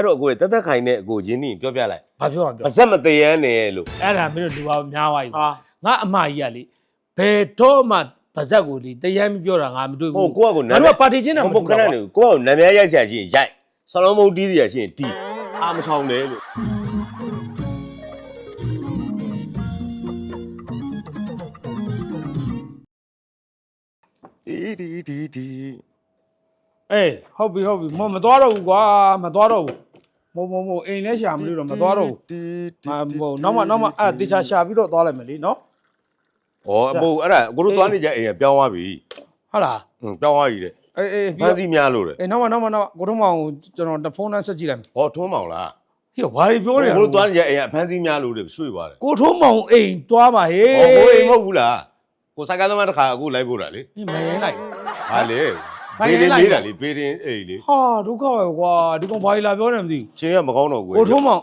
အဲ့တော့အကိုရတက်တက်ခိုင်နဲ့အကိုရင်းနှီးပြောပြလိုက်ဘာပြောအောင်ပြောပါဇက်မတည်ရမ်းနဲ့လို့အဲ့ဒါမင်းတို့လူပါများသွားပြီဟာငါအမကြီးကလေဘယ်တော့မှပါဇက်ကိုလေတရားမပြောတာငါမတွေ့ဟိုဘူးကိုကကိုငါတို့ကပါတီချင်းတာမဘုတူတ်ခတာဏနေကိုကကိုနာမည်ရိုက်ဆရာရှိရင်ရိုက်ဆလုံးမုတ်တီးဆရာရှိရင်တီးအာမချောင်းတယ်လို့ဒီဒီဒီဒီအေးဟုတ်ပြီဟုတ်ပြီမမသွားတော့ဘူးကွာမသွားတော့ဘူး မမမအိမ်လည်းရှာမလို့တော့မသွားတော့ဘူးဒီဒီအာဟိုနောက်မှနောက်မှအဲ့တေချာရှာပြီးတော့သွားလိုက်မယ်လीနော်ဩအမို့အဲ့ဒါကိုတို့သွားနေကြအိမ်ကပြောင်းသွားပြီဟုတ်လားဟွန်းပြောင်းသွားပြီတဲ့အေးအေးဖပြီးန်တော့စီများလို့တဲ့အေးနောက်မှနောက်မှနောက်မှကိုထုံးမအောင်ကျွန်တော်တဖုန်းနဲ့ဆက်ကြည့်လိုက်မယ်ဟောထွန်းမောင်လားဟေ့ဘာတွေပြောနေရကိုလဲတို့သွားနေကြအိမ်ကဖန်စီများလို့တဲ့ရွှေ့သွားတယ်ကိုထုံးမောင်အိမ်သွားပါဟေးဟောကိုအိမ်မဟုတ်ဘူးလားကိုစိုက်ကသမားတစ်ခါအခုလိုက်ဖို့တာလေဟေးမရင်လိုက်ဟာလေ ဘာဘေးလဲလေးလိုက်လေးတာလေဘေးရင်အိမ်လေဟာဒုက္ခပဲကွာဒီကောင်ဘာကြီးလာပြောနေမသိချင်းကမကောင်းတော့ဘူးကိုကိုထုံးမောင်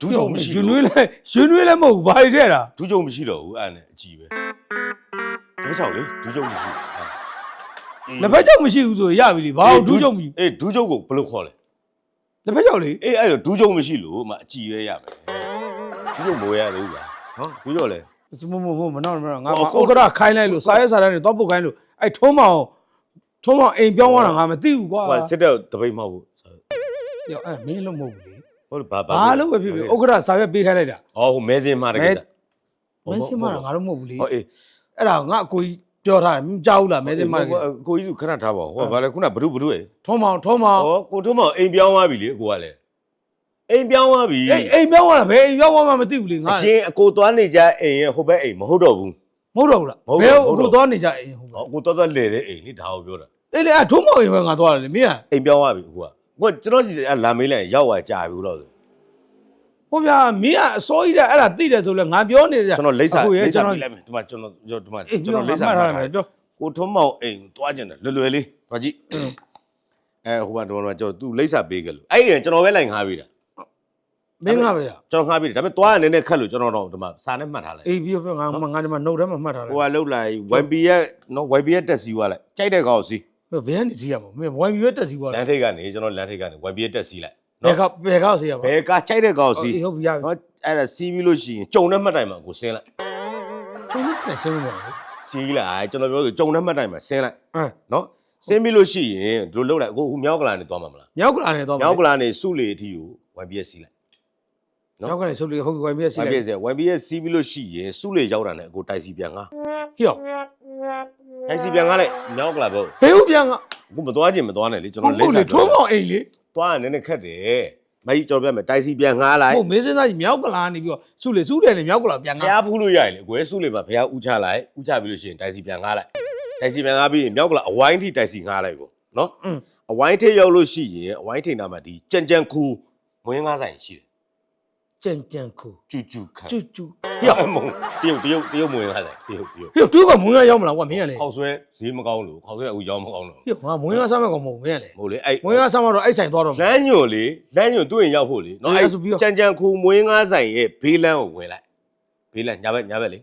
ဒူးချုံမရှိရွှေနွေးလို့လဲရွှေနွေးလဲမဟုတ်ဘူးဘာကြီးတဲ့တာဒူးချုံမရှိတော့ဘူးအဲ့ဒါနဲ့အကြည့်ပဲဘယ်ချောက်လေဒူးချုံမရှိဘူးလက်ဖက်ကြောက်မရှိဘူးဆိုရင်ရပြီလေဘာလို့ဒူးကြုံပြီအေးဒူးချုံကိုဘယ်လိုခေါ်လဲလက်ဖက်ကြောက်လေအေးအဲ့တော့ဒူးချုံမရှိလို့မအကြည့်ပဲရမယ်ဒူးချုံမိုးရသေးဘူးလားဟောဒူးချုံလေမမမမနောက်မနောက်ငါဟောမကိုဩကရခိုင်းလိုက်လို့စားရဲစားရဲနေတော့ပုတ်ခိုင်းလို့အဲ့ထုံးမောင် ထုံးမောင်အိမ်ပြောင်းသွားတာငါမသိဘူးကွာဟိုစစ်တဲ့တပိတ်မဟုတ်ဘူးရောအဲ့မင်းလုံးမဟုတ်ဘူးလေဟုတ်တယ်ဘာဘာလို့ပဲဖြစ်ဖြစ်ဥက္ကရာစာရွက်ပေးခိုင်းလိုက်တာဟောဟိုမဲစင်မှာတကယ်မင်းစင်မတာငါတို့မဟုတ်ဘူးလေဟောအေးအဲ့ဒါငါအကိုကြီးပြောထားတယ်မကြောက်ဘူးလားမဲစင်မတာကိုကြီးကခဏထားပါဦးဟောဘာလဲခုနဘဒုဘဒုရဲ့ထုံးမောင်ထုံးမောင်ဟောကိုထုံးမောင်အိမ်ပြောင်းသွားပြီလေကိုကလည်းအိမ်ပြောင်းသွားပြီအိမ်အိမ်ပြောင်းသွားတာဘယ်အိမ်ပြောင်းသွားမှမသိဘူးလေငါအရှင်အကိုသွားနေကြအိမ်ရဲ့ဟိုဘက်အိမ်မဟုတ်တော့ဘူးမဟုတ်တော့ဘူးလားမဟုတ်ဘယ်တော့အခုသွားနေကြအိမ်ဟုတ်ဟောကိုသွားသွားလဲတဲ့အိမ်လေဒါကိုပြောတာ အေးလေအဲ့ထုံးမောင်အိမ်ပဲငါသွားတယ်လေမင်းကအိမ်ပြောင်းသွားပြီကိုကကိုကကျွန်တော်စီလာမေးလိုက်ရောက်သွားကြာပြီလို့ဆို ဟိုဗျာမင်းကအစိုးရတဲ့အဲ့ဒါသိတယ်ဆိုလဲငါပြောနေကြကျွန်တော်လိမ့်စာအခုရဲ့လိမ့်စာကျွန်တော်ပြလိုက်မယ်ဒီမှာကျွန်တော်ဒီမှာအေးကျွန်တော်လိမ့်စာမှတ်ပြထားလိုက်တယ်မယ်ပြောကိုထုံးမောင်အိမ်သွားကျင်တယ်လွယ်လွယ်လေးသွားကြည့်အဲဟိုမှာတော့ကျွန်တော်သူလိမ့်စာပေးခဲ့လို့အဲ့ဒီကျွန်တော်ပဲလိုက်ငှားပေးတာမင်းကပဲလားကျွန်တော်ငှားပေးတယ်ဒါပေမဲ့သွားရနည်းနည်းခက်လို့ကျွန်တော်တော့ဒီမှာစာနဲ့မှတ်ထားလိုက်အေးပြီးတော့ငါငါဒီမှာနှုတ်ထဲမှာမှတ်ထားတယ်ဟိုကလောက်လိုက် YB ရဲ့နော် YB ရဲ့တက်စီသွားလိုက်ကြိုက်တဲ့ကောင်စီ ဘယ်ကနေစီးရမှာမင်းဝိုင်းပြီးတက်စီသွားလတယ်မ်းထိပ်ကနေကျွန်တော်လမ်းထိပ်ကနေ YB ရဲ့တက်စီလိုက်ဘယ်ကဘယ်ကစီးရမှာဘယ်ကကြိုက်တဲ့ကောင်စီအေးဟုတ်ပြီရပြီနော်အဲ့ဒါစီးပြီးလို့ရှိရင်ကြုံတဲ့မှတ်တိုင်မှာကိုဆင်းလိုက်ချုံးနဲ့ဆင်းနေတယ်စီးလိုက်ကျွန်တော်ပြောဆိုကြုံတဲ့မှတ်တိုင်မှာဆင်းလိုက်အဲနော်ဆင်းပြီးလို့ရှိရင်ဒီလိုလုပ်လိုက်အခုမြောက်ကလာနေသွားမှာမလားမြောက်ကလာနေတော့မြောက်ကလာနေစုလေအထီကို YB ရဲ့စီးလိုက်မြောက်ကနေဆုပ်လေးဟုတ်ပြီဝိုင်းပြီးစီး YB လိုရဲ့က်စီး YB ရဲ့စီးပြီးလို့ရှိရင်စုလေရောက်တာနဲ့ကိုတိုက်စီပြန်ငါဟေ့ တိုက်စီပြန်ငါလိုက်မြောက်ကလာပေါ့ဘယ်ဟုတ်ပြန်ကအခုမသွားခြင်းမသွားနဲ့လေကျွန်ဟုတော်တ်လိမ့်စာလေထုံးမောင်အိမ်လေသွားရနည်းနည်းခက်တယ်မကြီးကျွန်တော်ပြမယ်တိုက်စီပြန်ငါလိုက်ဟုတ်မေးစင်းသားကြီးမြောက်ကလာနေပြီးတော့ဆုလေဆုတယ်လေမြောက်ကလာပြန်ဘုကရားဖူးလို့ရရင်လေကိုယ်စုလေမှာဘုရားဥချလိုက်ဥချပြီးလို့ရှိရင်တိုက်စီပြန်ငါလိုက်တိုက်စီပြန်ငါပြီးရင်မြောက်ကလာအဝိုင်းထိတိုက်စီငါလိုက်ကိုနော်อืม အဝိုင်းထိရောက်လို့ရှိရင်အဝိုင်းထိနာမှာဒီကြံကြံခူမွေးငါးဆိုင်ရှိတယ် ကြံကြံခုကျူကျူခန့်ကျူကျူဟေ့မုံတရုတ်တရုတ်တရုတ်မွေးငါးဆိုင်တရုတ်တရုတ်ဟေ့တူးကမွေးရရောက်မလားကွာမင်းကလေခေါက်ဆွဲဈေးမကောင်းလို့ခေါက်ဆွဲအခုရောင်းမကောင်းတော့ဟေ့ငါမွေးရစားမဲ့ကောင်မဟုတ်မင်းကလေမဟုတ်လေအဲ့မွေးရစားမတော့အဲ့ဆိုင်သွားတော့လမ်းညွန်လေလမ်းညွန်တွေ့ရင်ရောက်ဖို့လေနော်အေးအဲ့ဆိုပြီးတော့ကြံကြံခူမွေးငါးဆိုင်ရဲ့ဘေးလမ်းကိုဝင်လိုက်ဘေးလမ်းညာဘက်ညာဘက်လေ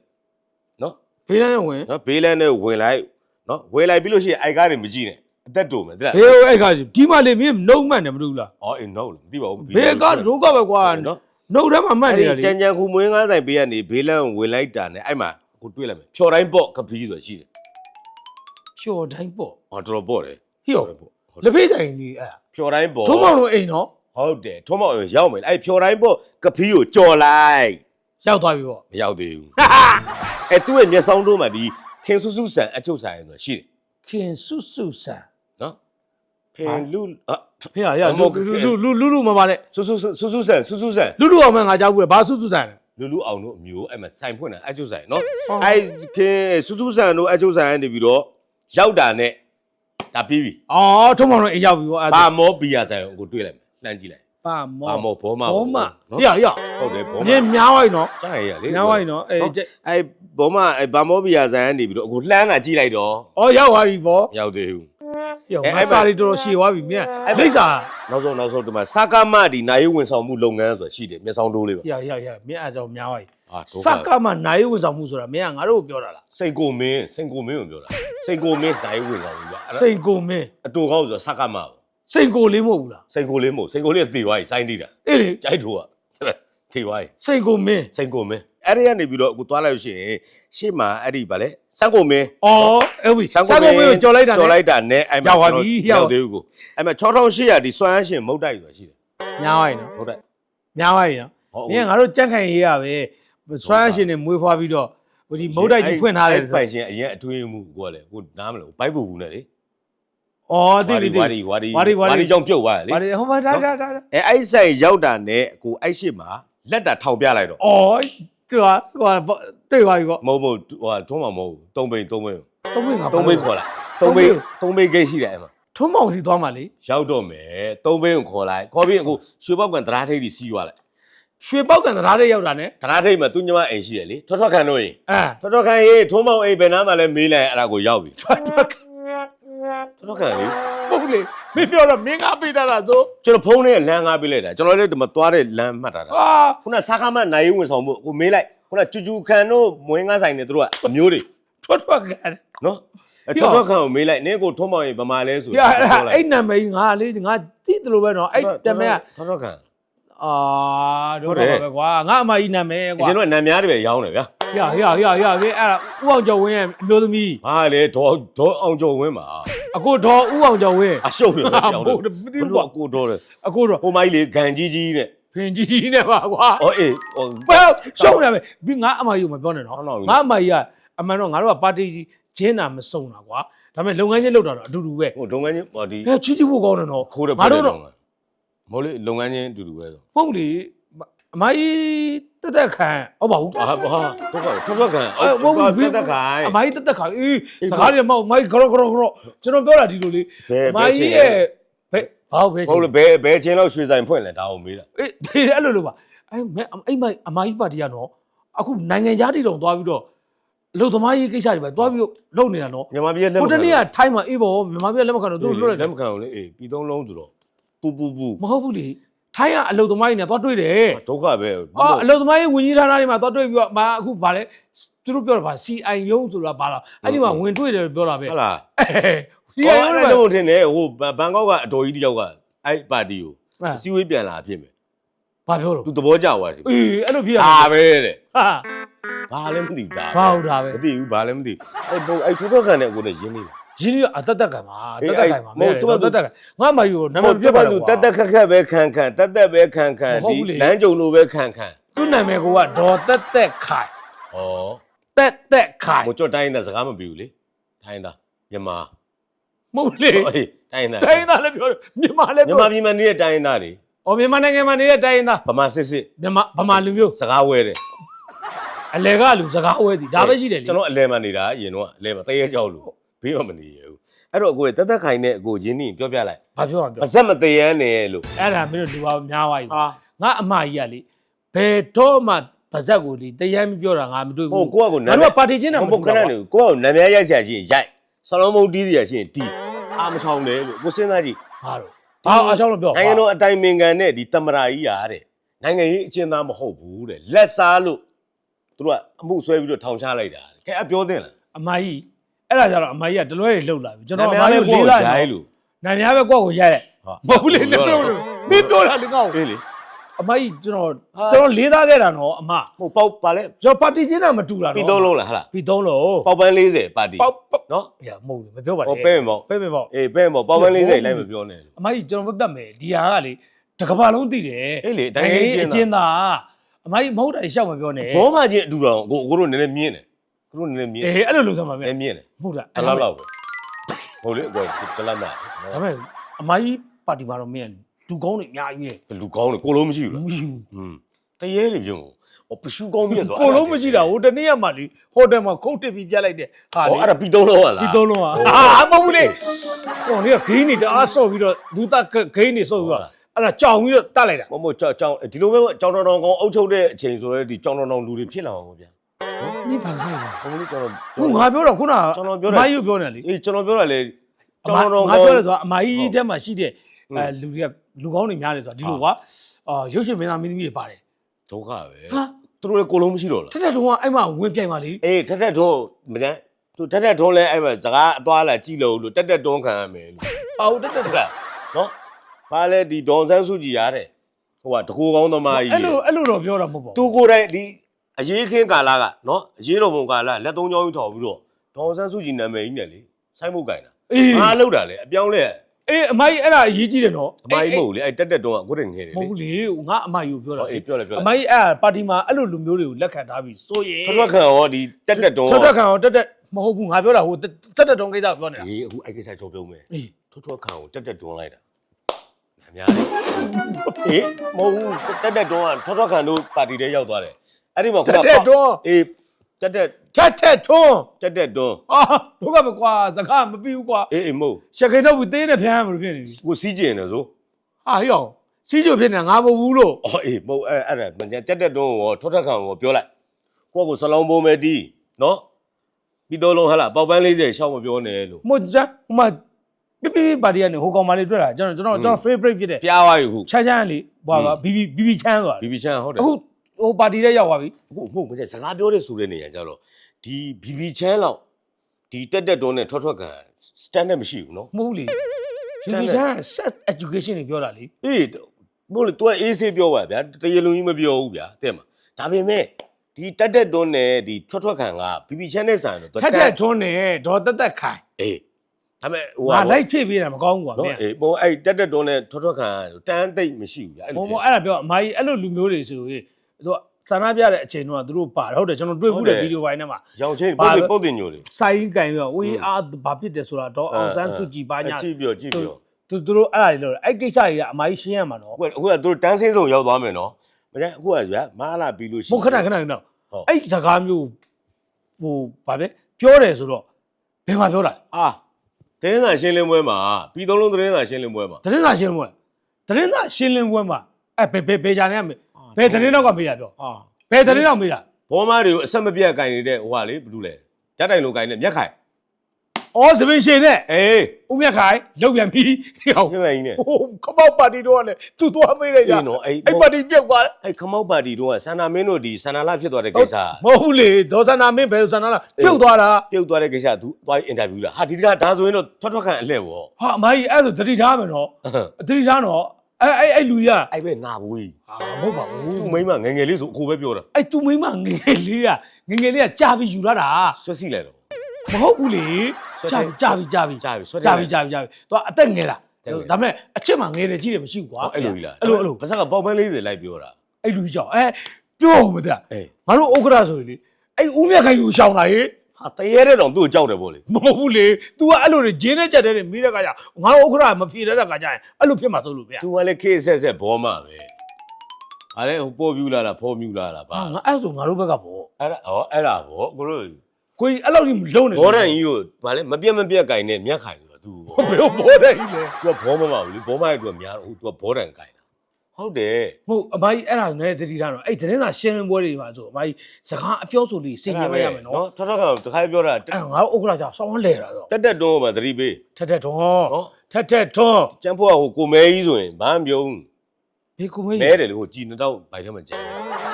နော်ဖေးလန်းနဲ့ဝင်နော်ဘေးလမ်းနဲ့ဝင်လိုက်နော်ဝင်လိုက်ပြီးလို့ရှိရင်အိုက်ကားတွေမကြည့်နဲ့အသက်တူမယ်တိလားဟေးအဲ့ခါဒီမလေးမင်းနှုတ်မှတ်တယ်မလို့လားအော်အေး no လို့မသိပါဘူးဘေးကဒုက္ခပဲကွာနော် နှုတ်ထဲမှာမှတ်အဲ့နေဒီရတယ်ကြံကြံခူမွေးငါးဆိုင်ဘေးကနေဘေးလမ်းကိုဝင်လိုက်တာနဲ့အဲ့မှာကိုတွေ့လိုက်မယ်ဖြော်တိုင်းပေါ့ကပီးဆိုတာရှိတယ်ဖြော်တိုင်းပေါ့ဟောတော်တော်ပေါ့တယ်ဟေ့တော်တော်ပေါ့ဟုတ်လက်ဖေးဆိုင်ကြီးအဲ့ဖြော်တိုင်းပေါ့ထုံးမောင်တို့အိမ်နော်ဟုတ်တယ်ထုံးမောင်ရောက်မယ်အဲ့ဖြော်တိုင်းပေါ့ကပီးကိုကြော်လိုက်ရောက်သွားပြီပေါ့မရောက်သေးဘူးအဲ့သူ့ရဲ့မျက်စောင်းတို့မှာဒီခင်ဆုစုဆန်အချုပ်ဆိုင်ဆိုတာရှိတယ်ခင်စုစုဆန်နော်ဖင်လူအ ဖေးရရအမောကလူလူလူလူလူမပါနဲ့ဆုစုဆုစုဆန်ဆုစုဆန်လူလူအောင်မငါကြောက်ဘူးလေဘာစုစုဆန်လဲလူလူအောင်တို့အမျိုးအဲ့မှာဆိုင်ဖွင့်တာအချုပ်ဆိုင်နော်ဟုတ်အဲ့ခင်ဆုစုဆန်တို့အချုပ်ဆိုင်ကနေပြီးတော့ရောက်တာနဲ့ဒါပြီးပြီအော်ထုံးမောင်တို့အိမ်ရောက်ပြီပေါ့အဲ့ဘာမောဘီယာဆိုင်ကိုတွေ့လိုက်မယ်လှမ်းကြည့်လိုက်ပါမောဘာမောဘောမဘောမနော်ဟေ့ရရဟုတ်တယ်ဘောမမြင်များသွားပြီနော်ကြားရရလေများသွားပြီနော်အေးအဲ့ဘောမအဲ့ဘာမောဘီယာဆိုင်ကနေပြီးတော့အခုလှမ်းလာကြည့်လိုက်တော့အော်ရောက်သွားပြီပေါ့မရောက်သေးဘူး ဟေ့အဲ့ငါအဲ့စာရီတော်တော်ရှည်သွားပြီမြင်အဲ့လိမ့်စာနောက်ဆုံးနောက်ဆုံးဒီမှာစကားမဒီနိုင်ဝင်ဆောင်မှုလုပ်ငန်းဆိုတာရှိတယ်မျက်စောင်းတိုးလေးပါရရရမြင်အားကြောင့်များသွားပြီအာဒုက္ခစကမှနိုင်ဝန်ဆောင်မှုဆိုတာမင်းကငါတို့ကိုပြောတာလားစိန်ကိုမင်းစိန်ကိုမင်းကိုပြောတာစိန်ကိုမင်းနိုင်ဝင်ဆောင်မှုပြအဲ့ဒါစိန်ကိုမင်းအတူကောင်းဆိုတာစကားမပေါ့စိန်ကိုလေးမဟုတ်ဘူးလားစိန်ကိုလေးမို့စိန်ကိုလေးကသေသွားပြီစိုင်းတိတာအေးလေကြိုက်တော့ကဆက်လက်သေသွားပြီစိန်ကိုမင်းစိန်ကိုမင်း အဲ့ဒီကနေပြီးတော့အခုသွားလိုက်လို့ရှိရင်ရှေ့မှာအဲ့ဒီဗာလဲစန်းကိုမင်းအော်အဲ့ဝီစံကိုမင်းကိုကြော်လိုက်တာကြော်နဲ့လိုက်တာနဲ့အဲ့မှာရောက်သွားပြီကျွန်တော်ရောက်ရောက်သေးဘူးကိုအဲ့မှာ6800ဒီစွမ်းရှင်မုတ်တိုက်ဆိုတာရှိတယ်ညားဝိုင်းနော်မုတ်တိုက်ညားဝိုင်းနော်ဟုတ်မင်းကငါတို့ကြက်ခိုင်ရေးရပဲဆွမ်းရှင်နေမွေးဖွားပြီးတော့ဟိုဒီမုတ်တိုက်ကြီးဖွင့်ထားတယ်အဲ့ပိုင်ရှင်အရင်အတွင်းမှုကိုကလည်းကိုနားမလို့ဘိုက်ပူဘူးနဲ့လေအော်သိပြီသိဝါပြီဒီဝါဒီဝါဒီဝါဒီဝါဒီကြောင့်ပြုတ်သွားတယ်လေဗါတယ်ဟိုမှာဒါဒါဒါအဲအဲ့ဆိုင်ရောက်တာနဲ့ကိုအဲ့ရှေ့မှာလက်တာထောင်ပြလိုက်တော့အော် သူကဟိုတွေ့သွားပြီပေါ့မဟုတ်မဟုတ်ဟိုထုံးမှာမဟုတ်ဘူးသုံးပိန်သုံးပိန်သုံးမိငါသုံးပိန်ခေါ်လာသုံးပိန်သုံးပိန်ဂိတ်ရှိတယ်အဲ့မှာထုံးမောင်စီသွားမှလေရောက်တော့မယ်သုံးပိန်ကိုခေါ်လိုက်ခေါ်ပြီးအခုရွှေပေါက်ကန်တရားထိပ်ကြီးစီးသွားလိုက်ရွှေပေါက်ကန်တရားတွေရောက်တာ ਨੇ တရားထိပ်မှာသူညမအိမ်ရှိတယ်လေထွတ်ထွတ်ခံတို့ရင်အဲထွတ်ထွတ်ခံရေးထုံးမောင်အိမ်ဘယ်နားမှာလဲမေးလိုက်အဲ့ဒါကိုရောက်ပြီ ထွက်ထွက် ထွတ်ထွတ်ခံလေဟုတ်လေမင်းပြောတော့မင်းကပေးတာလားသို့ကျွန်တော်ဖုန်းနဲ့လမ်းငားပေးလိုက်တာကျွန်တော်လည်းဒီမှာသွားတဲ့လမ်းမှတ်တာတာအာခုနစားခမနိုင်ရင်ဝင်ဆောင်မှုကိုမေးလိုက်ခုနကျူကျူခံတို့မွေးငါးဆိုင်နေတို့ကအမျိုးတွေထွက်ထွက်ကန်နော်အဲပြောထွတ်ထွတ်ခံကိုမေးလိုက်နင်းကိုထုံးမောင်ရင်ဗမာလဲဆိုရအဲ့နာမည်ငါလေးငါသိတယ်လို့ပဲနော်အဲ့တမန်ထွတ်ထွတ်ခံအာတို့ဟုတ်တယ်ပါပဲကွာငါအမကြီးနာမည်အကွာရင်တော့နံများတွေပဲရောင်းတယ်ဗျာ ရရရရရအဲ့ဒါဥအောင်ကျော်ဝင်းရဲ့အမျိုးသမီးဟာလေဒေါ်ဒေါ်အောင်ကျော်ဝင်းပါအခုတော့ဥအောင်ကျော်ဝင်းအရှုပ်တယ်ဗျာရောင်းတယ်ဟုတ်တယ်မသိဘဘူးလို့ကွာအကိုတော်တယ်အခုတော့ဟိုမိုင်းလေဂန်ကြီးကြီးနဲ့ဖင်ကြီးကြီးနဲ့ပါကွာအော်အေးဟိုဘယ်ရှုံးတယ်ပဲဒီငါအမကြီးကိုမပြောနဲ့နော်ဟုတ်တော့ပြီငါအမကြီးကအမှန်တော့ငါတို့ကပါတီကြီးဂျင်းတာမစုံတာကွာဒါပေမဲ့လုပ်ငန်းချင်းလုပ်တာတော့အတူတူပဲဟိုလုပ်ငန်းချင်းဟောဒီအဲချီးချီးဖို့ကောင်းတယ်နော်ခိုးတယ်ငါတို့တော့မဟုတ်လေလုပ်ငန်းချင်းအတူတူပဲဆိုဟုတ်လေအမကြီး တက်တက်ခံဟုတ်ပါဘူးအာဟာတော့ကထွတ်ထွတ်ခံအဲဟုတ်ဘူးတက်တက်ခိုင်းအမကြီးတက်တက်ခံအေးအေးစကားတွေမဟုတ်အမကြီးဂရော့ဂရော့ဂရော့ကျွန်တော်ပြောတာဒီလိုလေဘယ်အမဘယ်ချင်းကြီးရဲ့ဘယ်ဘာဟုတ်ပဲဟုတ်လေဘယ်ဘယ်ချင်းလောက်ရွှေဆိုင်ဖွင့်လဲဒါအောင်မေးတာအေးဖေအဲ့လိုလိုပါအဲ့မဲအဲ့မအမကြီးပါတီကနော်အခုနိုင်ငံခြားတီတုံသွားပြီးတော့လုံသမားရေးကိစ္စတွေပဲသွားပြီးတော့လုပ်နေတာနော်မြန်မာပြည်လက်မဟိုတနေ့ကထိုင်းမှာအေးပေါ့မြန်မာပြည်လက်မခံတော့သူတို့လွတ်လိုက်လတယ်က်မခံဘူးလေအေးပြည်သုံးလုံးဆိုတော့ပူပူပူမဟုတ်ဘူးလေ ထိုင်းကအလုံသမားတွေနဲ့သွားတွေ့တယ်ဒုက္ခပဲအော်အလုံသမားရေးဝင်ကြီးဌာနတွေမှာသွားတွေ့ပြီးတော့မအခုဗာလဲသူတို့ပြောတာဗာ CI ရုံးဆိုတာဗာလားအဲ့ဒီမှာဝင်တွေ့တယ်လို့ပြောတာပဲဟုတ်လား CI ဟိုရုံးအဲ့တွေဒါမှာလို့ထင်တယ်ဟိုဘန်ကောက်ကအတော်ကြီးတယောက်ကအဲ့ပါတီကိုအဲအစည်းအဝေးပြန်လာဖြစ်မယ်ဘာပြောလို့သူသဘောကျသွားတယ်အေးအဲ့လိုဖြစ်ရအာပဲတဲ့ဟာဘာလည်းမသိတာဘာဟုတ်တာပဲမသိဘူးဘာလည်းမသိအဲ့ဘုံအဲ့ထွတ်ထွတ်ခံတဲ့ကိုလည်းရင်းနေတယ် ရင်းနှီးတော့အသက်သက်ခံပါအေးတက်တက်ခံပါအဲ့မဟုတ်သူကတက်တက်ခံငါမယူနာမည်ဟုတ်ပြတ်ပါတော့တက်တက်ခက်ခက်ပဲခံခံတက်တက်ပဲခံခံမဟုတ်ဒီဘူးလေလမ်းကြုံလိုပဲခံခံသူ့နာမည်ကဒေါ်တက်တက်ခိုင်ဩတက်တက်ခိုင်ဟိုကြော့တိုင်းတဲ့စကားမပြီးဘူးလေတိုင်းသားမြန်မာမဟုတ်လေဟေးတိုင်းသားတိုင်းသားလည်းပြောတယ်မြန်မာလည်းမြပြောန်မာပြည်မှာနေတဲ့တိုင်းသားတွေအော်မြန်မာနိုင်ငံမှာနေတဲ့တိုင်းသားဗမာစစ်စစ်မြန်မာဗမာလူမျိုးစကားဝဲတယ်အလဲကလူစကားဝဲသည်ဒါပဲရှိတယ်လေကျွန်တော်အလဲမှာနေတာအရင်တော့အလဲမှာတရေကြောက်လို့ ဘေးမှာမနေရဘူးအဲ့တော့အကိုတက်တက်ခိုင်နဲ့အကိုရင်းနှီးပြောပြလိုက်ဘာပြောမှာပြောပါဇက်မတရမ်းနဲ့လို့အဲ့ဒါမင်းတို့လူပါများသွားပြီဟာငါအမကြီးကလေဘယ်တော့မှပါဇက်ကိုလေတရားမပြောတာငါမတွေ့ဟိုဘူးကိုကကိုငါတို့ကပါတီချင်းတာမဘုတူတ်ခဘူးဏကွာနေကိုကကိုနာမည်ရိုက်ဆရာချင်းရိုက်ဆလုံးမုတ်တီးရချင်းတီးအာမချောင်းတယ်လို့ကိုစဉ်းစားကြည့်ဘာလို့ဘာအားချောင်းလို့ပြောနိုင်ငံတော်အတိုင်ပင်ခံနဲ့ဒီတမရာကြီးရာတဲ့နိုင်ငံရေးအကျဉ်းသားမဟုတ်ဘူးတဲ့လက်စားလို့သူတို့ကအမှုဆွဲပြီးတော့ထောင်ချလိုက်တာတဲ့ခဲအပြောတင်လားအမကြီး အဲ့ဒါကြတော့အမကြီးကတလွဲတွေလှုပ်လာပြီကျွန်တော်အမနာမည်ကြီးကိုလည်းလေးကိုလာရိုတယ်က်လို့နာမည်ပဲကိုယ့်ကိုရိုက်တယ်ဟာမဟုတ်ဘူးလေကျွန်တော်မင်းပြောတာလေကောက်အေးလေအမကြီးကျွန်တော်ဟာကျွန်တော်လေးသားခဲ့တာနော်အမဟိုပေါက်ပါလဲကျွန်တော်ပါတီချင်းတာမတူတာနော်ပြီးသုံးလုံးလားဟလားပြီးသုံးလို့ပေါက်ပန်း40ပါတီပေါက်ပေါက်နော်ရမဟုတ်ဘူးမပြောပါနဲ့ဟိုပဲ့မောက်ပဲပဲပေါ့အေးပဲ့မောက်ပေါက်ပန်း40လိုက်မပြောနဲ့လို့အမကြီးကျွန်တော်မပြတ်မယ်ဒီဟာကလေတကဘာလုံးသိတယ်အေးလေနိုင်ငံရေးအကျဉ်းသားအကျဉ်းသားအမကြီးမဟုတ်တာရှောက်မပြောနဲ့ဘောမချင်းအတူတော်ကိုကိုတို့နည်းနည်းမြင်းတယ် ကိုတို့နည်းနည်းမြင်းအေးအဲ့လိုလုပ်စမ်းပါနမယ်ည်းမြင်းတယ်မဟုတ်တာတလောက်လောက်ပဲဟုတ်လေကိုတလောက်မှာဒါပေမဲ့အမကြီးပါတီမှာတော့မင်းလူကောင်းတွေအများကြီးပဲလူကောင်းတယ်ကိုလုံးမရှိဘူးလားမရှိဘူးဟွန်းတရေတွေပြုံးဟိုပရှူကောင်းပြီးတော့ကိုလုံးမရှိတာဟိုတနေ့ကမှလေဟိုတယ်မှာခုတ်တစ်ပြီးပြတ်လိုက်တဲ့ဟာဟောလေအဲ့ဒါပြီးသုံးလုံးဟလားဒီသုံးလုံးဟာအာမဟုတ်ဘူးလေဟိုနေကဂိမ်းနေတအားဆော့ပြီးတော့လူသားဂိမ်းနေဆော့ပြီးတော့အဲ့ဒါကြောင်ပြီးတော့တတ်လိုက်တာမမို့ကြောင်ကြောင်ဒီလိုပဲကြောင်တော်တော်ကောင်းအုပ်ချုပ်တဲ့အချိန်ဆိုတော့ဒီကြောင်တော်တော်လူတွေဖြစ်လာအောင်ဗျာ မင်းဘာခိုင်းလဲဟိုလေးကျွန်တော်ဟိုငါပြောတော့ခုနကျွန်တော်ပြောအတယ်မကြီးကိုပြောနေလေအေးကျွန်တော်ပြောတာလေအကြောင်မတော်တော်ငါကောပြောင်းတယ်ဆိုတာအမကြီးဟုတ်တက်မှာရှိတဲ့ဟုတ်အဲလူတွေကလူကောင်းတွေများတယ်ဆိုတာဒီလိုကွာအာရုပ်ရှင်မင်းသားမင်းသမီးတွေပါတယ်ဒုက္ခပဲဟာသူတို့လည်းကိုလုံးမရှိတော့လားထက်ထက်တုံးကအဲ့မှာဝင်ပြိုင်ပါလေအေးထက်ထက်ထုံးမကျန်သူထက်ထက်ထုံးလဲအဲ့ပဲစကားအသွားလာကြည့်လို့လို့တက်တက်တွန်းခံရမယ်လို့အာဟုတ်တက်တက်ဟုတ်လားနော်ဘာလဲဒီဒေါန်ဆန်းစုကြည်ရတယ်ဟိုကတကူကောင်းသမားကြီးအဲ့လိုအဲ့လိုတော့ပြောတာမဟုတ်ပါဘူးသူကိုယ်တိုင်ဒီ အရေးခင်းကာလကနော်အရေးတော်ပုံကာလလက်သုံးချောင်းကြီးထော်ပြီးတော့ဒေါန်ဆန်းစုကြည်နာမည်ကြီးနဲ့လေစိုင်းမှုတ်ကင်တာအေးငါလောက်တာလေအပြောင်းလဲအေးအမကြီးအဲ့ဒါအရေးကြီးတယ်နော်အမကြီးမဟုတ်လေအဲ့တက်တက်တုံးကကိုယ်တိုင်ငယ်တယ်မလေဟုတ်ဘူးလေငါအမကြီးကိုပြောတာဟောအေးပြောလိုက်ပြောအလိုက်မကြီးအဲ့ပါတီမှာအဲ့လိုလူမျိုးတွေကိုလက်ခံထားပြီးဆိုရင်ထွက်ထွက်ခံရောဒီတက်တက်တုံးထွက်ထွက်ခံအောင်တက်တက်မဟုတ်ဘူးငါပြောတာဟိုတက်တက်တုံးကိစ္စပြောနေတာဒီအခုအဲ့ကိစ္စကြောပြုံးမယ်အေးထွက်ထွက်ခံကိုတက်တက်တွန်းလိုက်တာနာများလေအေးမဟုတ်ဘူးတက်တက်တွန်းကထွက်ထွက်ခံတို့ပါတီထဲရောက်သွားတယ် အဲ့ဒီမှာတက်တက်တွန်းအေးတက်တက်ထက်ထက်ထွန်းတက်တက်တွန်းအာတို့ကမကွာစကားမပြီးဘူးကွာအေးအေးမဟုတ်ရှက်ခိန်တော့ဘူးသေးနေပြန်မလို့ဖြစ်နေပြီကိုစီးကျင်တယ်ဆိုဟာဟေ့အောင်စီးကြိုဖြစ်နေငါမဟုတ်ဘူးလို့အော်အေးမဟုတ်အဲ့အဲ့ဒါမညာတက်တက်တွန်းကိုထွက်ထွက်ခံကိုပြောလိုက်ကိုယ့်ကိုစလုံးပုံးမယ်တီးနော်ပြီးတော့လုံးဟလာပေါက်ပန်း40ရှောက်မပြောနဲ့လို့မဟုတ်ကြဟိုမှာပြပြပြပါတီကနေဟိုကောင်မလေးတွေ့တာကျွန်တော်ကျွန်တော်ကျွန်တော် favorite ဖြစ်တဲ့ပြားသွားပြီခုချမ်းချမ်းလေးဟိုပါဘီဘီဘီဘီချမ်းဆိုတာဘီဘီချန်ဟုတ်တယ်အခု ဟိုပါတီထဲရောက်သွားပြီအခုမဟုတ်မကျစကားပြောတဲ့ဆိုတဲ့နေရာကျတော့ဒီဘီဘီချန်လောက်ဒီတက်တက်တွန်းနဲ့ထွက်ထွက်ခံ standard မရှိဘူးနော်မဟုတ်ဘူးလေဘီဘီချမ်း set education တွေပြောတာလေအေးဘို့လေ तू အေးဆေးပြောပါဗျာတရေလုံးကြီးမပြောဘူးဗျာတဲ့မှာဒါပေမဲ့ဒီတက်တက်တွန်းနဲ့ဒီထွက်ထွက်ခံကဘီဘီချန်နဲ့ဆိုင်တော့ထက်ထက်ထွန်းနေဒေါ်တက်တက်ခိုင်အေးဒါပေမဲ့ဟိုငါလိုက်ဖြစ်ပေးတာမကောင်းဘူးကွာနော်မင်းအေးဘို့အဲ့တက်တက်တွန်းနဲ့ထွက်ထွက်ခံတန်းသိမ့်မရှိဘူးဗျာအဲ့ဘုံလိုဘအဲ့ဒါပြောအမကြီးအဲ့လိုလူမျိုးတွေဆိုရင် သူကဆန္ဒပြတဲ့အချိန်တော့သူတို့ပါတယ်ဟုတ်တယ်ကျွန်တော်တွေ့ဘူးတဲ့ဗီဒီယိုပိုင်းထဲမှာရောင်ချင်းဘာပုတ်လဲတင်ပုတ်တင်ညိုလေစိုင်းကင်ပြီးတော့ဝေးအားဘာဖြစ်တယ်ဆိုတာတော့အောင်ဆန်းစုကြည်ပါညာကြည့်ပြောကြည့်ပြောသူသူတို့အဲ့ဒါတွေလို့အဲ့ကိစ္စတွေကအမကြီးရှင်းရမှာနော်အခုကအခုကသူတို့တန်းစင်းစုံရောက်သွားမယ်နော်မကျန်အခုကဗျာမလာပြီးလို့ရှိမဟုတ်ခဏခဏခဏဟုတ်အဲ့စကားမျိုးဟိုဗာပဲပြောတယ်ဆိုတော့ဘယ်မှာပြောတာလဲအာတင်းစာရှင်းလင်းပွဲမှာပြီးသုံးလုံးတင်းစာရှင်းလင်းပွဲမှာသတင်းစာရှင်းလင်းပွဲသတင်းစာရှင်းလင်းပွဲမှာအဲ့ဘယ်ဘယ်ဘယ်ဂျာနေရမေ ဘယ်သတင်းတော့ကမေးရပြောအာဘယ်သတင်းတော့မေးတာဘောမားတွေကိုအဆက်မပြတ်ကင်နေတဲ့ဟိုဟာလေဘာလို့လဲဓာတ်တိုင်လိုကင်နေမျက်ခိုင်အော်စပင်ရှင်နဲ့အေးဦးမြတ်ခိုင်လောက်ပြန်ပြီဟောမျက်ခိုင်ကြီးနဲ့ဟိုခမောက်ပါတီတော့ကလည်းသူ့သွားမေးလိုက်တာအေးနော်အဲ့အဲ့ပါတီပြုတ်သွားတယ်အဲ့ခမောက်ပါတီတို့ကဆန္ဒမင်းတို့ဒီဆန္ဒလာဖြစ်သွားတဲ့ကိစ္စမဟုတ်ဘူးလေဒေါ်စန္နာမင်းဘယ်လိုစန္နာလားပြုတ်သွားတာပြုတ်သွားတဲ့ကိစ္စ तू သွားအင်တာဗျူးတာဟာဒီတကဒါဆိုရင်တော့ထွက်ထွက်ခံအလှည့်ပေါ့ဟာအမကြီးအဲ့ဒါဆိုတတိထားမယ်နော်တတိထားနော် အဲ့အဲ့အဲ့လူကြီးကအဲ့ပဲနာဘူးကြီးဟာမဟုတ်ပါဘူးသူ့မိန်းမငယ်ငယ်လေးဆိုအခုပဲပြောတာအဲ့သူမိမငယ်ငယ်လေးကငယ်ငယ်လေးကကြာပြီးယူလာတာဆွတ်စီလိုက်တော့ မဟုတ်ဘူးလေဆွဲကြာတယ်ပြီကြာပြီကြာပြီကြာပြီဆွတ်တယ်ကြာပြီကြာပြီကြာပြီသူကအသက်ငယ်လာတက်ငယ် ဒါပေမဲ့အချက်မှငယ်တယ်ကြီးတယ်မရှိဘူးကွာအဲ့လိုကြီးလားအဲ့လိုအဲ့လို ပါစကပေါက်ပန်း40လိုက်ပြောတာအဲ့လူကြီးကြောင့်အဲပြောအောင်မသိလားအေးငါတို့ဥက္ကရာဆိုရင်လေအဲ့ဦးမြတ်ခိုင်ကိုရှောင်းလာရေး ဟာတရေတဲ့တော့သူ့ကိုကြောက်တယ်ပေါ့လေမဟုတ်ဘူးလေ तू ကအဲ့လိုတွေဂျင်းနဲ့ကြက်တဲ့တွေမိတဲ့ခါကျငါတို့ဥက္ကရာမဖြေတဲ့ခါကျရင်အဲ့လိုဖြစ်မှာဆိုလို့ဗျာသူကလည်းခေတ်ဆက်ဆက်ဘောမပဲဟာလေဟိုပေါ်ပြူလာတာဖော်မြူလာတာပါဟာငါအဲ့ဆိုငါတို့ဘက်ကပေါ့အဲ့ဒါဟောအဲ့ဒါဗောကိုတို့ကိုကြီးအဲ့လိုကြီးမလုံးနေဘောဒန်ကြီးကိုဗာလေမပြတ်မပြတ်ကင်နေမြက်ခိုင်ဆိုတာသူဗောဘယ်လိုဘောတဲ့ကြီးလဲသူကဘောမမဘူးလေဘောမရဲ့သူကများဟိုသူကဘောဒန်ကင်တာ ဟုတ်တယ်မဟုတ်အမကြီးအဲ့ဒါနဲ့တတိထားတော့အဲ့သတင်းစာရှင်းလင်းပွဲတွေမှာဆိုအမကြီးစကားအပြောဆိုလေးစင်ကြင်လိုက်ရမယ်နော်ထောက်ထောက်ကတခါပြောတာအဲ့ငါတို့ဥက္ကရာကြောင့်စောင်းလဲတာတော့တက်တက်တွန်းမှာသတိပေးထက်ထက်ထွန်းနော်ထက်ထက်ထွန်းကျန်ဖို့ကဟိုကိုမဲကြီးဆိုရင်ဘာမှမပြောဘူးဘေးကူမေးမဲတယ်လေဟိုကြည်နှစ်တော့ဘိုင်ထဲမှာကျန်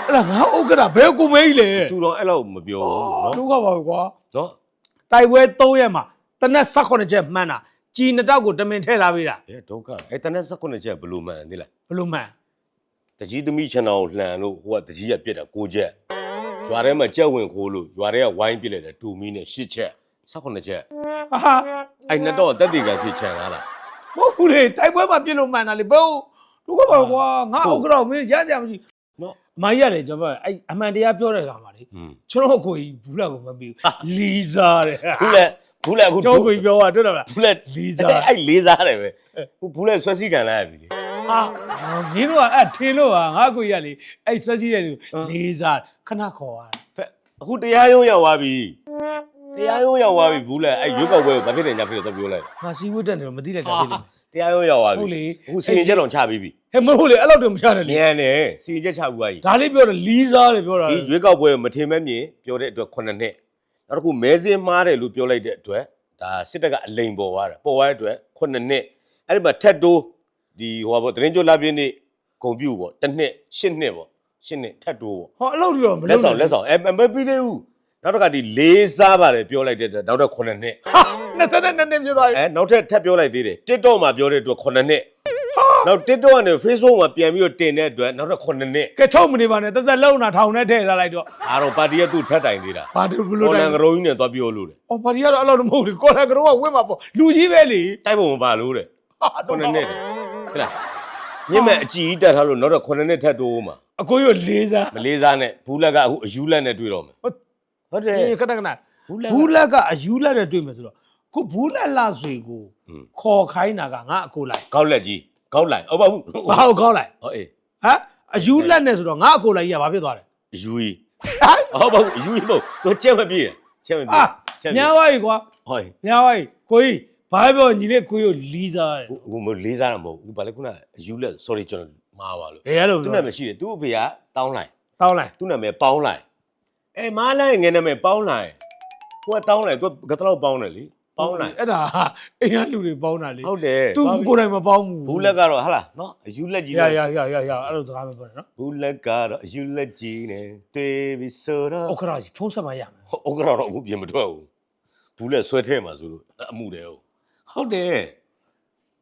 အဲ့ဒါငါဥက္ကရာဘယ်ကူမေးလဲသူတော့အဲ့လောက်မပြောဘူးနော်တို့ကပါကွာနော်တိုက်ပွဲ3ရက်မှာတနက်18ချက်မှန်းတာ ជីနှစ်တောက်ကိုတမင်ထည့်လာပေးတာ အဲဒုက္ခအဲ့တနက်16ချက်ဘယ်လိုမှန်သိလား ဘလို့မှန် တကြီးသမီးချန်တော်ကိုလှန်လို့ဟိုကတကြီးကပြစ်တာ6ချက်ရွာထဲမှာကြက်ဝင်ခိုးလို့ရွာထဲကဝိုင်းပြစ်လိုက်တယ်တူမီနဲ့8ချက်18ချက် ဟာ အဲ့နှစ်တော့တက်တေကဖြစ်ချန်လာတာ မဟုတ်ဘူးလေတိုက်ပွဲမှာပြစ်လို့မှန်တာလေဘယ်တို့ကပါကွာငါဥက္ကရာကိုမင်းရကြမရှိ နော် အမကြီးရတယ်ကျွန်တော်အဲ့အမှန်တရားပြောတဲ့ခါမှာလေ อืม ကျွန်တော်ကိုကြီးဘူးလာကိုမပြီးဘူးလီစားတယ် ဘူးလေ ဘူးလေအခုကျွန်တော်ကိုကြီးပြောတာတွေ့တော့လားဘူးလေလီစားအဲ့လေးစားတယ်ပဲဟိုဘူးလေဆွဲစီကန်လာရပြီလေဟာမင်းတို့ကအဲ့ထင်းလို့ဟာငါကိုကြီးကလေအဲ့ဆွဲစည်းတဲ့လူလီစားခဏခေါ်ရဖက်အခုတရားရုံးရောက်သွားပြီတရားရုံးရောက်သွားပြီဘူးလေအဲ့ရွက်ကောက်ပွဲကိုဘာဖြစ်တယ်ညာဖြစ်တယ်တော့ပြောလိုက်ငါစီးဝတ်တက်နေတော့မသိလိုက်တာဖြစ်နေတရားရုံးရောက်သွားဟုတ်လေပြီအခုစီရင်ချက်တော်ချပြီးပြီဟဲ့မဟုတ်လေအဲ့လောက်တော့မချတယ်လေမြန်တယ်စီရင်ချက်ချဘူးပါကြီးဒါလေးပြောတယ်လီစားတယ်ပြောတာဒီရွေးကောက်ပွဲကိုမထင်မဲ့မြင်ပြောတဲ့အတွက်9နှစ် နောက်တစ်ခုမဲစင်းမားတယ်လို့ပြောလိုက်တဲ့အတွက်ဒါစစ်တပ်ကအလိန်ပေါ်သွားတာပေါ်သွားတဲ့အတွက်9နှစ်အဲ့ဒီမှာထက်တိုးဒီဟိုပါပေါ့သတင်းကြိုလာပြင်းနေဂုံပြူပေါ့တစ်နှစ်10နှစ်ပေါ့10နှစ်ထက်တိုးပေါ့ဟောအဲ့လောက်တော့မလက်လုပ်ဆောင်လက်ဆောင်အဲမပြီးသေးဘူးနောက်တစ်ခါဒီလေးစားပါတယ်ပြောလိုက်တဲ့အတွက်နောက်ထပ်9နှစ်ဟာ22နှစ်ပြည့်သွားပြီအဲနောက်ထပ်ထပ်ပြောလိုက်သေးတယ် TikTok မှာပြောတဲ့အတွက်9နှစ် နောက် TikTok ကနေ Facebook မှာပြန်ပြီးတော့တင်တဲ့အတွက်နောက်ထပ်9နှစ်ကဲထုတ်မနေပါနဲ့တက်တက်လုံးတာထောင်နဲ့ထည့်ထားလိုက်တော့အားတော့ပါတီကသူ့ထပ်တိုင်သေးတာဘာလို့ဘလို့ပေါ်တိုလင်န်ကရုံးကြီးနဲ့သွားပြောလို့တယ်အော်ဘာဒီကတော့အဲ့လိုမဟုတ်ဘူးကော်လာကတော့ဝင့်မှာပေါ့လူကြီးပဲလေတိုက်ပုံမပါလို့တဲ့ဟာ9နှစ်ဟဲ့လားမြင့်မဲ့အကြည့်တက်ထားလို့နောက်ထပ်9နှစ်ထပ်တိုးမှာအကိုရလေးစားမလေးစားနဲ့ဘူးလက်ကအခုအယူလက်နဲ့တွေ့တော့မယ်ဟုတ်တယ်အေးခဏခဏဘူးလက်ဘူးလက်ကအယူလက်နဲ့တွေ့မယ်ဆိုတော့ကိုဘူးလက်လာဆွေကိုอืมခေါ်ခိုင်းတာကငါအကိုလိုက်ကောက်လက်ကြီး ကောက်လိုက်ဟုတ်ပါဘူးဘာကိုခေါ်လိုက်ဟောအေးဟမ်အယူလက်နဲ့ဆိုတော့ငါအကိုလိုက်ကြီးကဘာဖြစ်သွားလဲအယူကြီးဟမ်ဟုတ်ပါဘူးအယူကြီးမဟုတ်သူချက်မပြေးချက်မပြေးအာချက်ညာဝါကြီးကွာဟောညာဝါကြီးကိုကြီးဘာပြောညီလေးကိုကြီးကိုလီးစားတယ်ဟိုမလေးစားတာမဟုတ်ဘူးဘာလဲခုနအယူလက် sorry ကျွန်တော်မှားပါလို့ဘယ်ရလို့သူ့နာမည်ရှိတယ်သူ့အဖေကတောင်းလိုက်တောင်းလိုက်သူ့နာမည်ပေါင်းလိုက်အဲမားလိုက်ငယ်နာမည်ပေါင်းလိုက်သူကတောင်းလိုက်သူကကတော့ပေါင်းတယ်လေ ပေါင်းလိုက်အဲ့ဒါအိမ်ကလူတွေပေါင်းတာလေဟုတ်တယ်သူကိုယ်တိုင်မပေါင်းဘူးဘူးလက်ကတော့ဟာလားနော်အယူလက်ကြီးရနဲ့ရရရရအဲ့လိုစကားပဲပြောတယ်နော်ဘူးလက်ကတော့အယူလက်ကြီးနဲ့တေးပြီးဆိုတော့ဥက္ကရာကြီးဖုံးဆက်မရမယ်ဥက္ကရာတော့အခုပြင်မထွက်ဘူးဘူးလက်ဆွဲထဲမှာဆိုလို့အမှုတယ်ဟုတ်ဟုတ်တယ်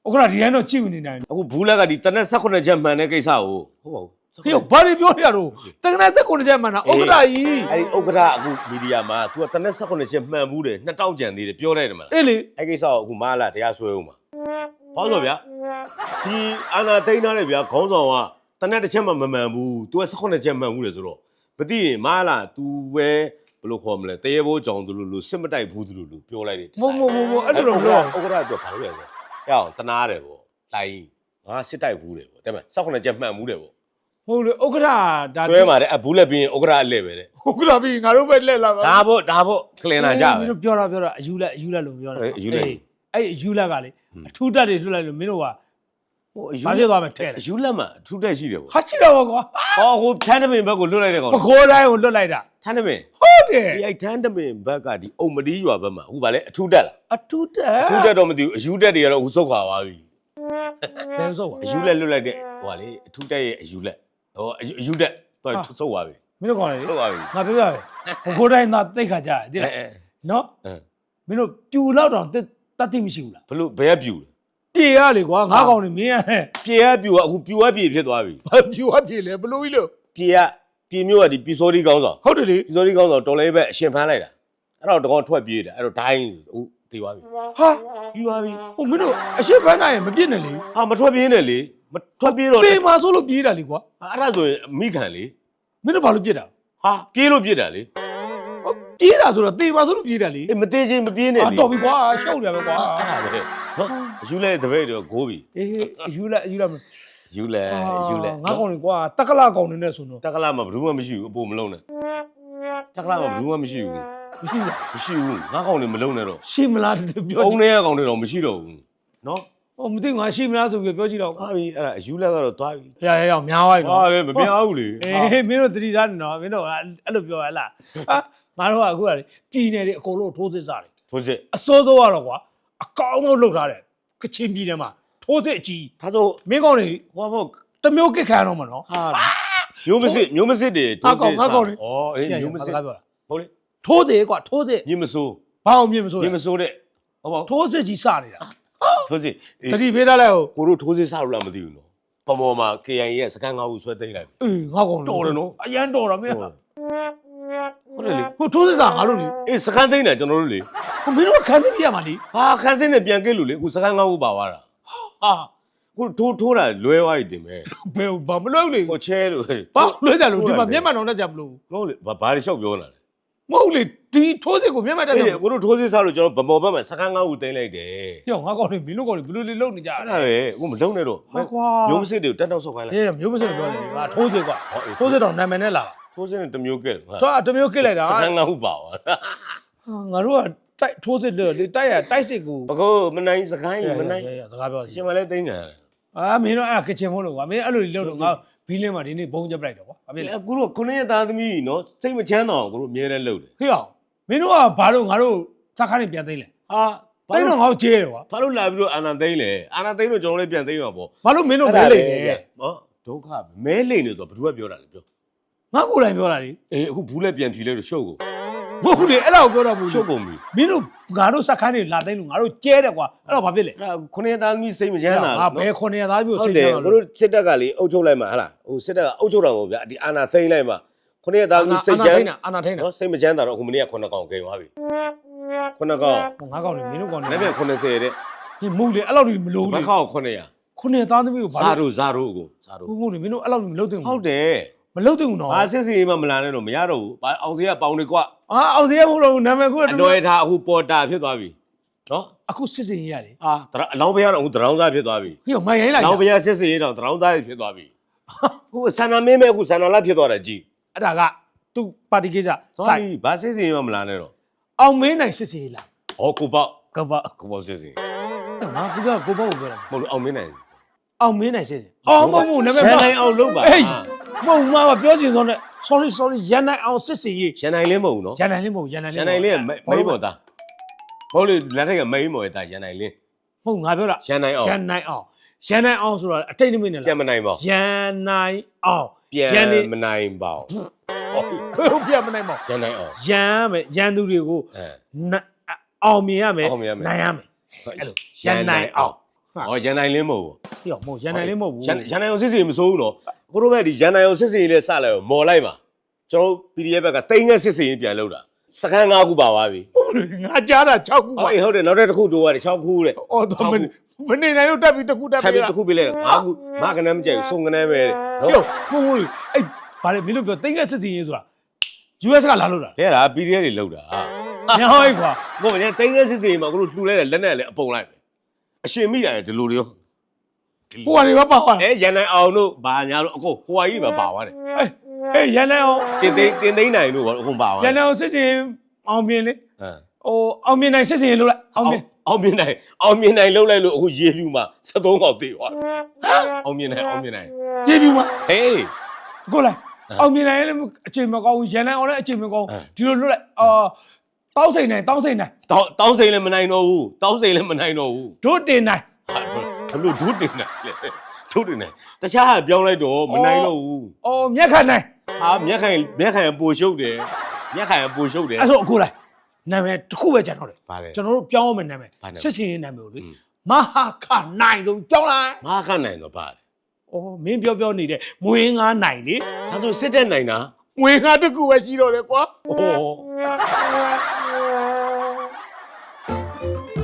ဥက္ကရာဒီတိုင်းတော့ကြည့်မနေနိုင်အခုဘူးလက်ကဒီတနက်18ချက်မှန်တဲ့ကိစ္စကိုဟုတ်ပါဘူး ဘူးခေဘာတွေပြောရတော့တက္ကနာစက်ကိုချက်မှန်တာဥက္ကရာကြီး အဲ့ဒီဥက္ကရာအခုမီဒီယာမှာ तू ကတနက်18ချက်မှန်ဘူးတယ်နှစ်တောက်ကြံသေးတယ်ပြောလိုက်တယ်မလား အေးလေ အဲ့ကိစ္စကိုအခုမားလာတရားစွဲဦးမှာဘာလို့လဲဗျာဒီအာနာတိန်ထားတယ်ဗျာခေါင်းဆောင်ကတနက်တစ်ချက်မှမမှန်ဘူး तू က18ချက်မှန်ဘူးလေဆိုတော့မသိရင်မားလာ तू ပဲဘယ်လိုခေါ်မလဲတရေဘိုးကြောင်သူလို့လို့စစ်မတိုက်ဘူးသူလို့လို့ပြောလိုက်တယ် မမမမအဲ့လိုတော့ပြော ဥက္ကရာကဘာလို့လဲဆိုရအောင်တနာတယ်ပေါ့လိုက်ငါစစ်တိုက်ဘူးတယ်ပေါ့တဲ့မ18ချက်မှန်ဘူးတယ်ပေါ့ ဟုတ်လေဥက္ကရာဒါကျွဲมาတဲ့အဘူးလက်ပြီးရင်ဥက္ကရာအလဲပဲတဲ့ဥက္ကရာပြီးငါတို့ပဲလက်လာပါဒါပေါ့ဒါပေါ့ကလင်နာကြပဲမင်းတို့ပြောတာပြောတာအယူလက်အယူလက်လို့ပြောတာအေးအယူလက်အေးအဲ့အယူလက်ကလေဟွန်းအထူးတက်တွေလွတ်လိုက်လို့မင်းတို့ကဟိုအယူဘာဖြစ်သွားမလဲထဲတယ်အယူလက်မှာအထူးတက်ရှိတယ်ပေါ့ဟာရှိတော့ပါကွာဟောဟိုထန်းတပင်ဘက်ကိုလွတ်လိုက်တဲ့ကောင်ပခိုးတိုင်းကိုလွတ်လိုက်တာထန်းတပင်ဟုတ်တယ်ဒီအဲ့ထန်းတပင်ဘက်ကဒီအုံမတီးရွာဘက်မှာဟိုဗာလဲအထူးတက်လားအထူးတက်အထူးတက်တော့မသိဘူးအယူတက်တွေကတော့ဟိုစုတ်ခွာသွားပြီဘယ်ဆိုပါအယူလက်လွတ်လိုက်တဲ့ဟိုဗာလေအထူးတက်ရဲ့အယူလက် ဟိုအယူအယူတက်တော့ဟာစုတ်သွားပြီမင်းတို့ကောင်းလေစုတ်သွားပြီငါပြောပြမယ်ပခိုးတိုင်းသာတိတ်ခါကြတယ်ဒီအဲလားအဲနော်အဲမင်းတို့ပြူလောက်တော့တက်တတ်သိမရှိဘူးလားဘလို့ဘယ်ကပြူလဲပြေရလေကွာငါကောင်နေမင်းရဟဲ့ပြေကပြူကအခုပြူကပြေဖြစ်သွားပြီဘာပြူအပြေလေဘလို့ကြီးလို့ပြေကပြေမျိုးကဒီပီစောဒီကောင်းဆောင်ဟုတ်တယ်လေပီစောဒီကောင်းဆောင်တော်လေးပဲအရှင်ဖမ်းလိုက်တာအဲ့တော့တကောင်ထွက်ပြေးတယ်အဲ့တော့ဒိုင်းဟိုတေသွားပြီဟာပြီးသွားပြီဟိုမင်းတို့အရှိပန်းနိုင်ရင်မပြစ်နဲ့လေဟာမထွက်ပြေးနဲ့လေ မထွက်ပြေးတော့တေမာဆိုလို့ပြေးတာလေကွာအဲ့ဒါဆိုရင်မိခံလေမင်းတို့ဘာလို့ပြစ်တာဟာပြေးလို့ပြစ်တာလေဟိုပြေးတာဆိုတော့တေမာဆိုလို့ပြေးတာလေအေးမသေးချင်းမပြေးနဲ့အာလေတော်ပြီကွာရှောက်တယ်ပဲကွာအဲ့ဒါပဲနော်အယူလဲတပည့်တော့ဂိုးပြီအေးအယူလက်အယူလက်မယူလဲယူလဲငါကောင်လေကွာတက်ကလာကောင်နေနဲ့ဆိုတော့တက္ကလာမှာဘယ်သူမှမရှိဘူးအပေါ်မလုံးနဲ့တက္ကလာမှာဘယ်သူမှမရှိဘူးမရှိဘူးလားမရှိဘူးငါကောင်တွေမလုံးနဲ့တော့ရှိမလားတဲ့ပြောအုံကြည့်ထဲကကောင်တွေတော့မရှိတော့ဘူးနော် ဟိုမသိဘူးငါရှိမလားဆိုပြီးပြောကြည့်တော့ဟာပြီအဲ့ဒါအယူလဲကတော့သွားပြီရရရများသွားပြီဟာနော်လေမပြောင်းဘူးလေအေးမင်းတို့တတိထားနေတော့မင်းတို့အဲ့လိုပြောရလားဟာငါတို့ကအခုကလေပြည်နယ်တွေအကုန်လုံးထိုးစစ်စားတယ်ထိုးစစ်အစိုးစိုးကတော့ကွာအကောင်းဆုံးလုပ်ထားတယ်ကချင်ပြည်နယ်မှာထိုးစစ်အကြီးဒါဆိုမင်းကောင်တွေဟောဘောတစ်မျိုးကစ်ခံရတော့မှာနော်ဟာမျိုးမစစ်မျိုးမစစ်တွေငါကောင်ငါကောင်လေဩအေးမျိုးမစစ်ဘာပြောတာဟုတ်လေထိုးစစ်ကွာထိုးစစ်မြင့်မစိုးဘာအောင်မြင်မဆိုမြလဲင့်မစိုးတဲ့ဟုတ်ပါဘူးထိုးစစ်ကြီးစနေတာ ထိုးစစ်အေးတတိပေးထားလိုက်ဟိုကိုတို့ထိုးစစ်စလို့လားမသိဘူးနော်ပမော်မှာ KIA ရဲ့စကန်ငါးခုဆွဲသိမ်းလိုက်ပြီအေးငါကောင်တော်တယ်နော်အရန်တော်တာမင်းဟုတ်တယ်လေဟိုထိုးစစ်စားငါတို့လေအေးစကန်သိမ်းတယ်ကျွန်တော်တို့လေဟိုမင်းတို့ကခန်းစစ်ပြရမှာလေဟာခန်းစင်းနဲ့ပြန်ကဲလို့လေအခုစကန်ငါးခုပါသွားတာဟာကိုထိုးထိုးတာလွဲသွားပြီတင်မယ်ဘယ်ဘာမလုပ်လေကိုချဲလို့ဘာလွှဲကြလို့ဒီမှာမျက်မှန်တော့တက်ကြမလို့ဟုတ်လေဘာဘာတွေလျှောက်ပြောနေတာလဲ မဟုတ်လေဒီထိုးစစ်ကိုမျက်မှန်တက်ကြအေးမလို့ကိုတို့ထိုးစစ်စလို့ကျွန်တော်ဗမော်ဘက်မှာစကန်ငါးခုသိမ်းလိုက်တယ်ရောငါကောင်လေမင်းတို့ကောင်လေဘယ်လိုလေလုပ်နေကြအဲ့လဲဒါပဲအခုမလုံးနဲ့တော့ဟာကွာမျိုးမစစ်တွေကိုတက်တော့ဆောက်ခိုင်းလိုက်အေးမျိုးမစလို့ပြောတယ်လေငါထိုးစစ်ကွာဟောအေး ထိုးစစ်တော့နာမည်နဲ့လာတာထိုးစစ်နဲ့တစ်မျိုးကဲတယ်ဟာတော့တစ်မျိုးကစ်လိုက်တာစကန်ငါးခုပါသွားဟာငါတို့ကတိုက်ထိုးစစ်လေတိုက်ရတိုက်စစ်ကိုပကောမနိုင်စကိုင်းမနိုင်စကားပြောရှင်မလဲသိမ်းကြတယ် အာမင်းတို့အဲ့ကချင်မို့လို့ကွာမင်းအဲ့လိုလုပ်တော့ငါ ဘီလင်းမှာဒီနေ့ဘုံချက်ပလိုက်တော့ကွာဘာဖြစ်လဲအခုတော့ခုနှစ်ရက်သားသမီးနော်စိတ်မချမ်းသာအောင်ကိုတို့အမြဲတမ်းလုပ်တယ်ခေအောင်မင်းတို့ကဘာလို့ငါတို့စကားနေပြန်သိမ့်လဲဟာဘာသိမ့်လို့တော့ငါတို့ကျဲတယ်ကွာဘာလို့လာပြီးတော့အာနာသိမ်းလဲအာနာသိမ်းတော့ကျွန်တော်လည်းပြန်သိမ်းပါပေါ့ဘာလို့မင်းတို့မဲလိမ့်လဲဟောဒုက္ခမဲလိမ့်နေတော့ဘယ်သူကပြောတာလဲပြောငါကိုယ်တိုင်ပြောတာလေအေးအခုဘူးလည်းပြန်ဖြီလဲလို့ရှုပ်ကို မဟုတ်ဘူးလေအဲ့ဒါကိုပြောတော့မဟုတ်ရှုဘူးပ်ကုန်ပြီမင်းတို့ငါတို့စက်ခန်းတွေလာသိမ်းလို့ငါတို့ကျဲတယ်ကွာအဲ့တော့ဘာဖြစ်လဲအဲ့ဒါခုနှစ်သားသမီးစိတ်မချမ်းသာငါဘူးဘယ်နော်ခုနှစ်ရာသားမျိုးဟုစိတ်တ်တယ်ချမ်းဘသာလို့စစ်တပ်ကလေအုပ်ချုပ်လိုက်မှာဟဟလားဟိုစစ်တပ်ကအုပ်ချုပ်တော်ဗျာဒီအာနာသိမ့်လိုက်မှာခုနှစ်သားသမီးစိတ်ချမ်းအာနာထိန်တာနော်စိတ်မချမ်းသာတော့အခုမနေ့ကခုနှစ်ကောင်ဂိမ်းသွားပြီခုနှစ်ကောင်ဟိုငါကောင်နေမင်းတို့ကောင်နေလည်းပြန်90တဲ့ဒီမဟုတ်လေအဲ့လောက်ကြီးမလို့ဘလေက်ခေါက်900ခုနှစ်သားသမီးကိုဘာဇာလို့တို့ဇာတို့ကိုဇာတို့ဘူးမဟုတ်လေမင်းတို့အဲ့လောက်ကြီးမလုပ်သင့်ဘူးဟုတ်တယ် မလုပ်သင့်ဘူးနော်ဘာစစ်စီမှမလာနဲ့တော့မရတော့ဘူးဘာအောင်စီကပေါင်တွေကွာအာအောင်စရမဟုတ်တော့ဘူးနာမည်ခုအတော်ရထားအခုပေါ်တာဖြစ်သွားပြီနော်အခုစစ်စင်ကြီးရတယ်အာတရအလောင်းဘုရားတော့အခုတရောင်းသားဖြစ်သွားပြီဟိုမိုင်ရိုင်းလိုက်လောင်းဘုရားစစ်စီတော့တရောင်းသားဖြစ်သွားပြီအခုဆန္ဒမင်းမဲ့အခုဆန္ဒလာဖြစ်သွားတယ်ကြည်အဲ့ဒါကသူ့ပါတီကိစ္စသွားစိုက်ပြီဘာစစ်စီမှမလာနဲ့တော့အောင်မင်းနိုင်စစ်စင်ကြီးလားဟောကိုပေါ့ကဘာကိုပေါ့စစ်စီငါကကိုကိုပေါ့ကိုပြောတာမဟုတ်လို့အောင်မင်းနိုင်အောင်မင်းနိုင်စစ်စင်အောင်မဟုတ်ဘူးနာမည်ရှန်ပါနိုင်အောင်လုပ်ပါအေး မဟုတ်မှာပြောချင်ဆုံးနဲ့ sorry sorry ရန်နိုင်အောင်စစ်စင်ကြီးရှန်နိုင်လင်းမဟုတ်ဘူးနော်ရန်နိုင်လေးမဟုတ်ရန်နိုင်ရှလေးန်နိုင်လင်းကမိန်းမော်သားမဟုတ်လေလက်ထက်ကမိန်းမော်ရဲ့သားရန်နိုင်လင်းမဟုတ်ငါပြောတာရှန်နိုင်အောင်ရန်နိုင်အောင်ရန်နိုင်အောင်ဆိုတာအတိတ်နိမိတ်နဲ့ပြန်လားမနိုင်ပါဘူးရန်နိုင်အောင်ပြန်ရန်နေမနိုင်ပါဘူးဟုတ်ပြန်မနိုင်ပါဘူးရန်နိုင်အောင်ရန်မယ်ရန်သူတွေကိုအဲနအောင်မြင်ရမယ်အောင်မြင်ရမယ် နိုင်ရမယ် အဲ့လိုရန်နိုင်အောင် ဟောရန်နိုင်လင်းမဟုတ်ဘူးပြီးတော့မဟုတ်ရန်နိုင်လေးမဟုတ်ဘူးရန်ရန်နိုင်အောင်စစ်စီမစိုးဘူးနော်ကိုတို့ဘက်ဒီရန်နိုင်အောင်စစ်စီလေးစလိုက်အောင်မော်လိုက်ပါကျွန်တော်တို့ PDF ဘက်ကတိန်းငယ်စစ်စီပြန်လုပ်တာစကန်၅ခုပါသွားပြီငါကြားတာ6ခုပါဟုတ်ဟုတ်တယ်နောက်တစ်ခုတိုးရတယ်6ခုတဲ့ အော်တော့မမနေနိုင်လို့တက်ပြီးတစ်ခုတက်ထိုင်ပြီးပြီးတစ်ခုပေးလိုက်တာ၅ခုမကနမ်းမကြိုက်ဘူးစုံကနမ်းပဲတဲ့ဟုတ်နော်ဟုတ်ဟုတ်အဲ့ဗါလေမင်းတို့ပြောတင်းကက်စစ်စင်ရေးဆိုတာ US ကလာလို့လားလဲတာ PDF တွေလောက်တာညာဟိုက်ကွာကိုမင်းတိန်းငယ်စစ်စီမှာကိုတို့လှူလိုက်တဲ့လက်နဲ့လည်းအပုံလိုက်ပဲ အရှင်မိတာလေဒီလိုတွေရောဟိုကနေပါပါသွားအဲရန်နိုင်အောင်တို့ဘာညာတို့အကုန်ဟိုဟာကြီးပဲပါသွားတယ်အေးအေးရန်နိုင်အောင်တင်သိန်းတင်သိန်းနိုင်တို့ဘာအကုန်ပါသွားရန်နိုင်အောင်စစ်စင်အောင်မြင်လေဟမ်ဟိုအောင်မြင်နိုင်စစ်စင်လို့လိုက်အောင်မြင်အောင်မြင်နိုင်အောင်မြင်နိုင်လှုပ်လိုက်လို့အခုရေပြူမှာ73កောက်သေးသွားတယ်အောင်မြင်နိုင်အောင်မြင်နိုင်ပြေပြူမှာဟေး ကိုလိုက်ဟမ်အောင်မြင်နိုင်လည်းအချိန်မကောင်းဘူးရန်နိုင်အောင်လည်းအချိန်မကောင်းဟမ်ဒီလိုလွတ်လိုက်အာ တောင်းစိန်နိုင်တောင်းစိန်နိုင်တောင်းတောင်းစိန်လည်းမနိုင်တော့ဘူးတောင်းစိန်လည်းမနိုင်တော့ဘူးတို့တင်နိုင်ဟာဘလို့ဒုတင်နိုင်လေဒုတင်နိုင်တခြားဟာပြောင်းလိုက်တော့မနိုင်တော့ဘူးအော်မြက်ခတ်နိုင်ဟာမျက်ခိုင်မျက်ခိုင်ပူရှုပ်တယ်မျက်ခိုင်ပူရှုပ်တယ်အဲ့ဆိုအခုလိုက်နာမည်တစ်ခုပဲကျန်တော့တယ်ဗါလေကျွန်တော်တို့ပြောင်းအောင်မယ်နာမည်ဘာနာမည်စစ်စင်ရေးနာမည်ကိုလေอืมမဟာခနိုင်လို့ပြောင်းလိုက်မာခနိုင်တော့ဗါလေ။အော်မင်းပြောပြောနေတဲ့မွေးငါနိုင်လေဒါဆိုစစ်တဲ့နိုင်တာ။မွေးငါတစ်ခုပဲရှိတော့တယ်ကွာ အိုး